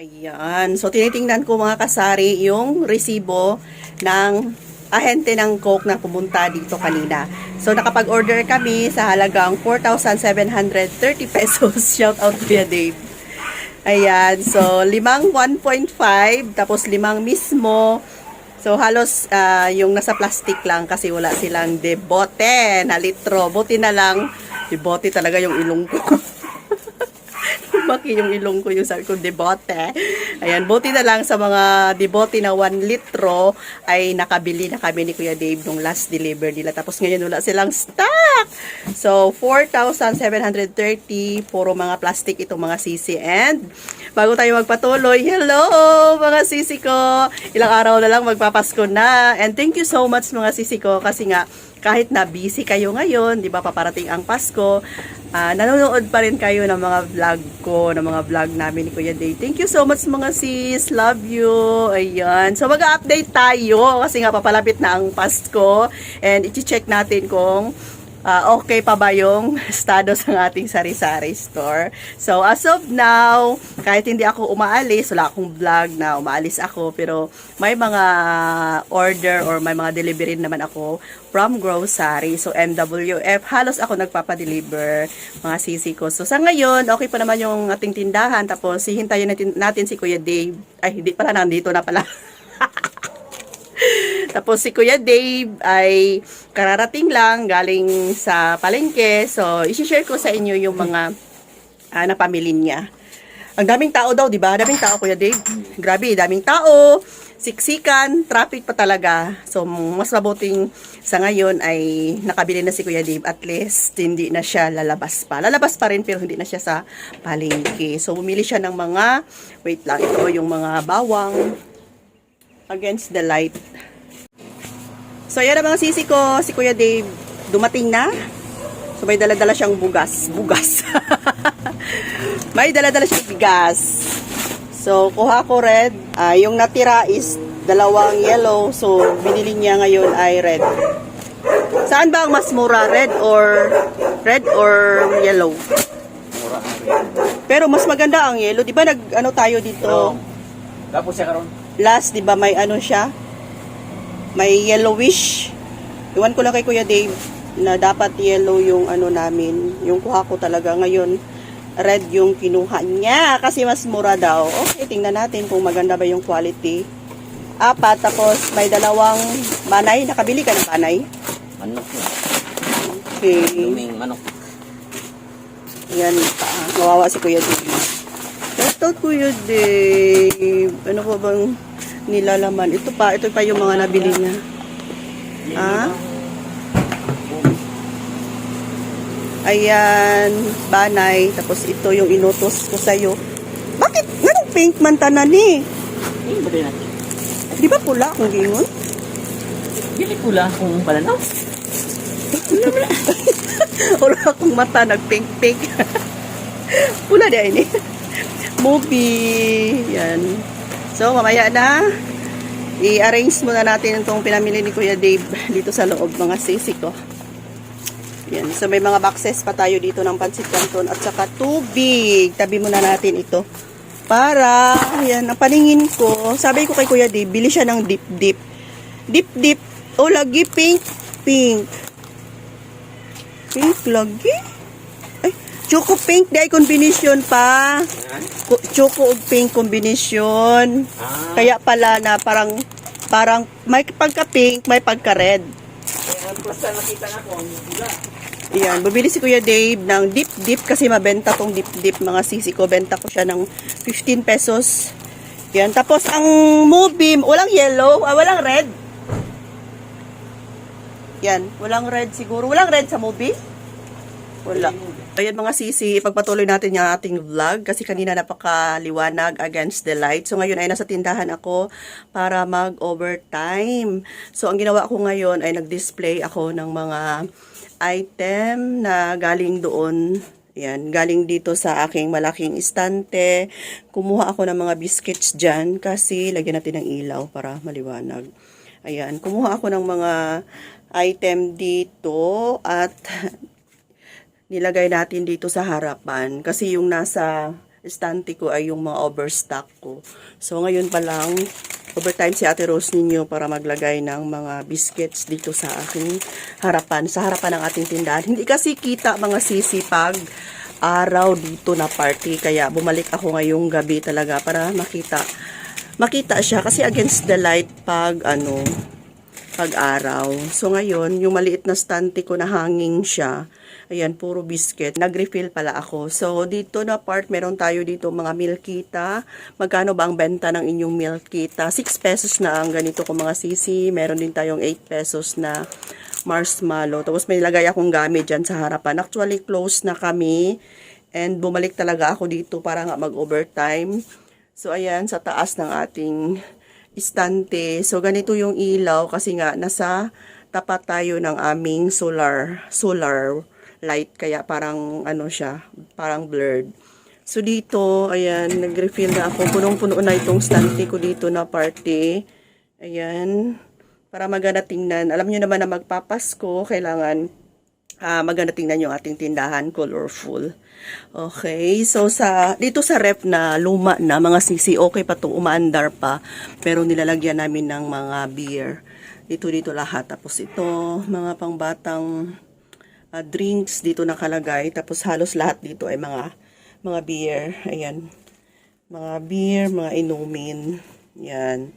Ayan. So, tinitingnan ko mga kasari yung resibo ng ahente ng Coke na pumunta dito kanina. So, nakapag-order kami sa halagang 4,730 pesos. Shout out Kuya Dave. Ayan. So, limang 1.5, tapos limang mismo. So, halos ah, yung nasa plastic lang kasi wala silang debote na litro. Buti na lang, debote talaga yung ilong ko. Lumaki yung ilong ko yung sabi ko, debote. Ayan, buti na lang sa mga debote na 1 litro ay nakabili na kami ni Kuya Dave nung last deliver nila. Tapos ngayon wala silang stock. So, 4,730 puro mga plastic itong mga sisi. And bago tayo magpatuloy, hello mga sisi ko! Ilang araw na lang magpapasko na. And thank you so much mga sisi ko kasi nga kahit na busy kayo ngayon, di ba, paparating ang Pasko, ah, nanonood pa rin kayo ng mga vlog ko, ng mga vlog namin ni Kuya Day. Thank you so much mga sis. Love you. Ayan. So, mag-update tayo kasi nga papalapit na ang Pasko and i-check natin kung ah, okay pa ba yung estado ng ating sari-sari store. So, as of now, kahit hindi ako umaalis, wala akong vlog na umaalis ako, pero may mga order or may mga delivery naman ako from grocery. So, MWF, halos ako nagpapadeliver mga sisi ko. So, sa ngayon, okay pa naman yung ating tindahan. Tapos, hihintayin natin, natin si Kuya Dave. Ay, hindi pala, nandito na pala. Tapos si Kuya Dave ay kararating lang galing sa palengke. So, isi-share ko sa inyo yung mga uh, napamili niya. Ang daming tao daw, di ba? Daming tao, Kuya Dave. Grabe, daming tao. Siksikan, traffic pa talaga. So, mas mabuting sa ngayon ay nakabili na si Kuya Dave. At least, hindi na siya lalabas pa. Lalabas pa rin, pero hindi na siya sa palengke. So, bumili siya ng mga, wait lang, ito yung mga bawang against the light. So, yan ang mga sisi ko. Si Kuya Dave, dumating na. So, may dala-dala siyang bugas. Bugas. may dala-dala siyang bigas. So, kuha ko red. Ah, yung natira is dalawang yellow. So, binili niya ngayon ay red. Saan ba ang mas mura? Red or red or yellow? Pero mas maganda ang yellow. Di ba nag ano tayo dito? Tapos siya karon. Last, di ba may ano siya? May yellowish. Iwan ko lang kay Kuya Dave na dapat yellow yung ano namin. Yung kuha ko talaga ngayon. Red yung kinuha niya kasi mas mura daw. Okay, tingnan natin kung maganda ba yung quality. Apat, tapos may dalawang banay. Nakabili ka ng banay? Manok yun. Okay. Luming manok. Yan, ah, kawawa si Kuya Dave. Shout out Kuya Dave. Ano pa bang nilalaman? Ito pa, ito pa yung mga nabili niya. Ah? Ayan, banay. Tapos ito yung inutos ko sa'yo. Bakit? Ganong pink man tanan ni? Eh, natin? Di ba pula kung gingon? Dili pula kung palanaw. Wala akong mata, nag-pink-pink. Pula di ini. Movie. Yan. So, mamaya na. I-arrange muna natin itong pinamili ni Kuya Dave dito sa loob mga sisi ko. Yan. So, may mga boxes pa tayo dito ng pansit canton at saka tubig. Tabi muna natin ito. Para, yan, ang paningin ko, sabi ko kay Kuya Dave, bili siya ng dip-dip. Dip-dip. O, lagi pink. Pink. Pink lagi? Choco pink dahil combination pa. Choco ug pink combination. Ah. Kaya pala na parang parang may pagka-pink, may pagka-red. Kaya basta nakita na ko ang pula. Ayan, bumili si Kuya Dave ng dip-dip kasi mabenta tong dip-dip mga sisi ko. Benta ko siya ng 15 pesos. Yan, tapos ang movie, walang yellow, ah, walang red. Yan, walang red siguro. Walang red sa movie? Wala. Ayan mga sisi, ipagpatuloy natin yung ating vlog kasi kanina napakaliwanag against the light. So ngayon ay nasa tindahan ako para mag-overtime. So ang ginawa ko ngayon ay nag-display ako ng mga item na galing doon. Yan, galing dito sa aking malaking istante. Kumuha ako ng mga biscuits dyan kasi lagyan natin ng ilaw para maliwanag. Ayan, kumuha ako ng mga item dito at nilagay natin dito sa harapan kasi yung nasa estante ko ay yung mga overstock ko. So, ngayon pa lang, overtime si Ate Rose ninyo para maglagay ng mga biscuits dito sa aking harapan, sa harapan ng ating tindahan. Hindi kasi kita mga sisipag araw dito na party, kaya bumalik ako ngayong gabi talaga para makita makita siya kasi against the light pag ano pag-araw. So ngayon, yung maliit na stante ko na hanging siya, ayan, puro biscuit. Nag-refill pala ako. So dito na part, meron tayo dito mga milkita. Magkano ba ang benta ng inyong milkita? 6 pesos na ang ganito ko mga sisi. Meron din tayong 8 pesos na marshmallow. Tapos may lagay akong gamit dyan sa harapan. Actually, close na kami. And bumalik talaga ako dito para nga mag-overtime. So ayan, sa taas ng ating istante. So, ganito yung ilaw kasi nga nasa tapat tayo ng aming solar solar light kaya parang ano siya, parang blurred. So dito, ayan, nag-refill na ako. Punong-puno na itong stante ko dito na party. Ayan, para maganda tingnan. Alam niyo naman na magpapasko, kailangan ah maganda tingnan yung ating tindahan, colorful. Okay, so sa dito sa rep na luma na mga sisi, okay pa to umaandar pa, pero nilalagyan namin ng mga beer. Dito dito lahat. Tapos ito, mga pangbatang ah, drinks dito nakalagay. Tapos halos lahat dito ay mga mga beer. Ayan. Mga beer, mga inumin. Yan.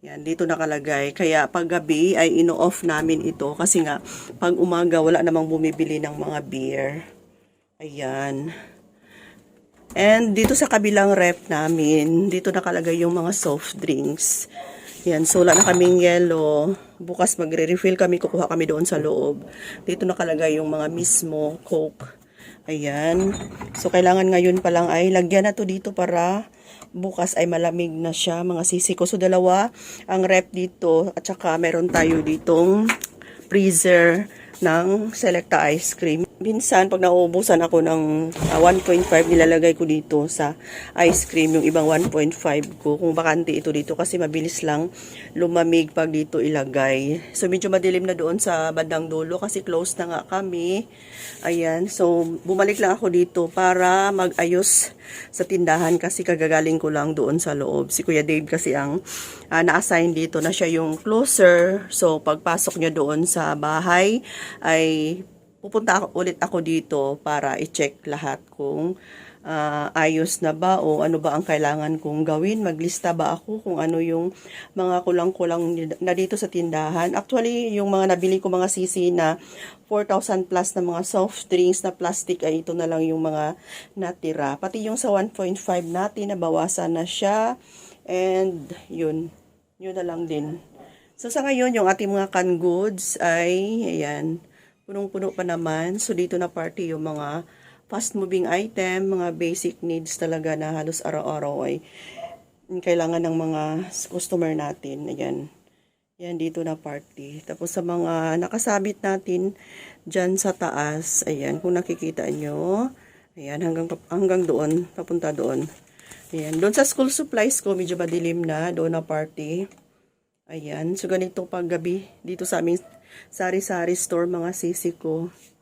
Yan, dito nakalagay. Kaya pag gabi ay ino-off namin ito kasi nga pag umaga wala namang bumibili ng mga beer. Ayan. And dito sa kabilang rep namin, dito nakalagay yung mga soft drinks. Yan, so wala na kaming yellow. Bukas magre-refill kami, kukuha kami doon sa loob. Dito nakalagay yung mga mismo Coke. Ayan. So kailangan ngayon pa lang ay lagyan na to dito para bukas ay malamig na siya mga sisi ko. So dalawa ang rep dito at saka meron tayo ditong freezer ng Selecta ice cream. Minsan, pag nauubusan ako ng ah, 1.5, nilalagay ko dito sa ice cream, yung ibang 1.5 ko. Kung bakante ito dito kasi mabilis lang lumamig pag dito ilagay. So, medyo madilim na doon sa bandang dulo kasi close na nga kami. Ayan. So, bumalik lang ako dito para mag-ayos sa tindahan kasi kagagaling ko lang doon sa loob. Si Kuya Dave kasi ang ah, na-assign dito na siya yung closer. So, pagpasok niya doon sa bahay ay pupunta ako, ulit ako dito para i-check lahat kung ah, ayos na ba o ano ba ang kailangan kong gawin. Maglista ba ako kung ano yung mga kulang-kulang na dito sa tindahan. Actually, yung mga nabili ko mga sisi na 4,000 plus na mga soft drinks na plastic ay ito na lang yung mga natira. Pati yung sa 1.5 natin, nabawasan na siya. And yun, yun na lang din. So sa ngayon, yung ating mga canned goods ay, ayan, punong-puno pa naman. So dito na party yung mga fast moving item, mga basic needs talaga na halos araw-araw ay kailangan ng mga customer natin. Ayan. Yan dito na party. Tapos sa mga nakasabit natin dyan sa taas, ayan, kung nakikita nyo, ayan, hanggang, hanggang doon, papunta doon. Ayan, doon sa school supplies ko, medyo madilim na, doon na party. Ayan, so ganito pag gabi dito sa aming sari-sari store mga sisi ko.